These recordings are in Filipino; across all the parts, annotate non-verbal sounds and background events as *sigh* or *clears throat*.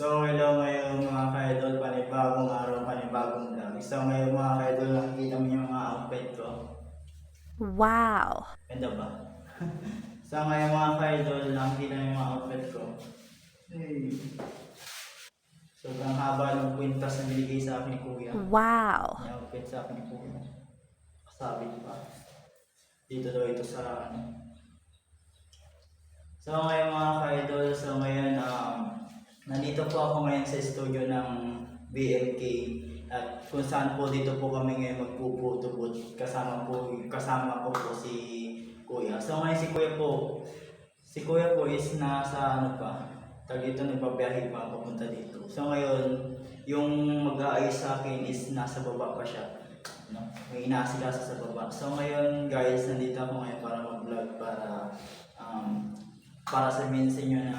So, hello ngayon mga ka-idol, panibagong araw, panibagong vlog. So, ngayon mga ka-idol, nakikita mo yung mga outfit ko. Wow. Ganda ba? *laughs* so, ngayon mga ka-idol, nakikita mo yung mga outfit ko. Hey. Sobrang haba ng kwintas na binigay sa akin ni Kuya. Wow. Yung outfit sa akin ni Kuya. Kasabit pa. Dito daw ito sa ano. So ngayon mga ka-idol, so ngayon nandito po ako ngayon sa studio ng BMK at kung saan po dito po kami ngayon magpuputubot kasama po kasama ko po si Kuya. So ngayon si Kuya po si Kuya po is nasa ano pa tag dito nagbabiyahe pa papunta dito. So ngayon yung mag-aayos sa akin is nasa baba pa siya. No? May inaasikaso sa baba. So ngayon guys, nandito ako ngayon para mag-vlog para um, para sabihin sa inyo na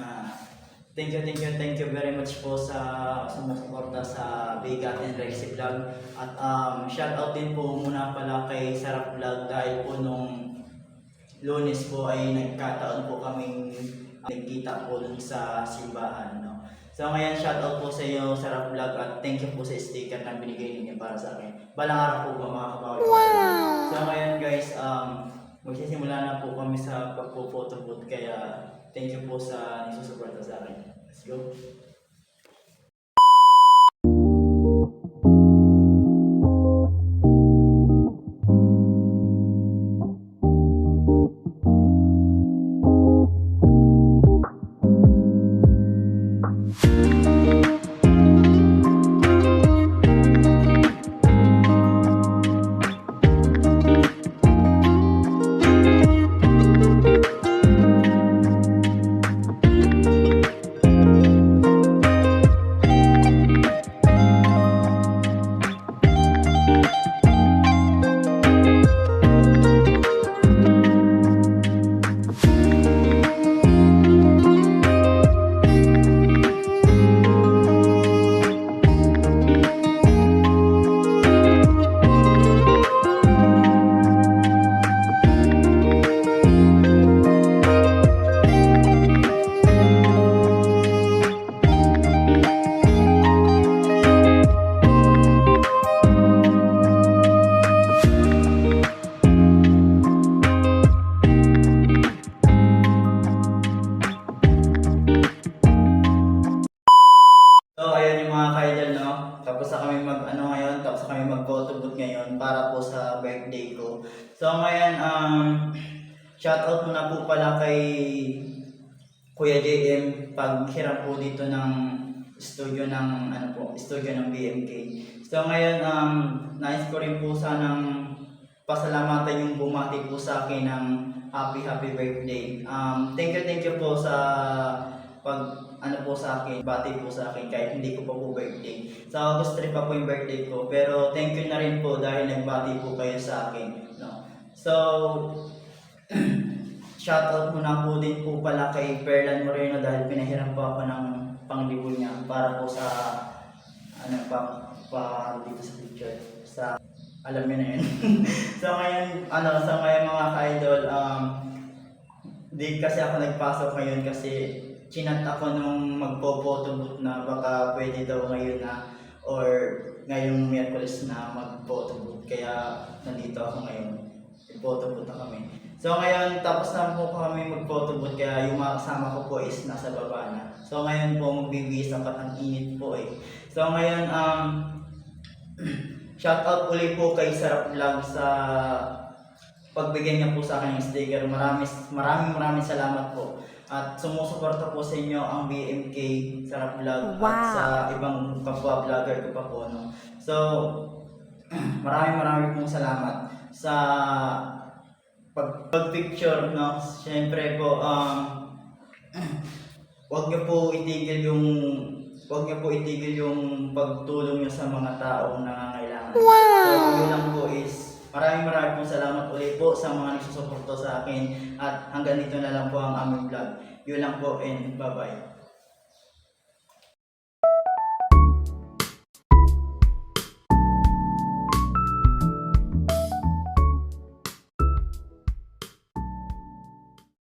thank you, thank you, thank you very much po sa sumusuporta sa Bigat and Rexy Vlog. At um, shout out din po muna pala kay Sarap Vlog dahil po nung lunes po ay nagkataon po kaming uh, nagkita po dun sa simbahan. No? So ngayon, shout out po sa iyo, Sarap Vlog, at thank you po sa sticker na binigay ninyo para sa akin. Balang araw po ba mga kabawal? Wow. So ngayon guys, um, magsisimula na po kami sa pagpo-photobooth kaya thank you po sa nisusuporta sa akin. Let's go! So, ngayon, um, shoutout muna po pala kay Kuya JM paghiram po dito ng studio ng, ano po, studio ng BMK. So, ngayon, um, nais ko rin po sanang pasalamatan yung bumati po sa akin ng happy, happy birthday. Um, thank you, thank you po sa pag ano po sa akin, bati po sa akin kahit hindi ko pa po birthday. Sa August 3 pa po yung birthday ko, pero thank you na rin po dahil nagbati po kayo sa akin. No? So, *clears throat* shoutout muna po din po pala kay Perlan Moreno dahil pinahiram po ako ng panglibo niya para po sa ano pa, pa dito sa picture. Sa alam niyo na yun. *laughs* so ngayon, ano, sa ngayon mga ka-idol, um, di kasi ako nagpasok ngayon kasi chinat ako nung magpo-photobooth na baka pwede daw ngayon na or ngayong Miyerkules na mag-photobooth. Kaya nandito ako ngayon. Photobooth na kami. So ngayon, tapos na po kami mag-photobooth kaya yung mga kasama ko po is nasa baba na. So ngayon po magbibihis ang ang init po eh. So ngayon, um, *clears throat* shout out uli po kay Sarap Vlog sa pagbigyan niya po sa akin ng sticker. Maraming maraming maraming salamat po. At sumusuporta po sa inyo ang BMK Sarap Vlog at Wow. sa ibang kapwa vlogger ko pa po. No? So, *clears throat* maraming maraming pong salamat sa pag, pag-picture. No? Siyempre po, um, wag niyo po itigil yung wag niyo po itigil yung pagtulong niyo sa mga taong nangangailangan. Wow. So, yun lang po is maraming maraming po salamat ulit po sa mga nagsusuporto sa akin at hanggang dito na lang po ang aming vlog. Yun lang po and bye-bye.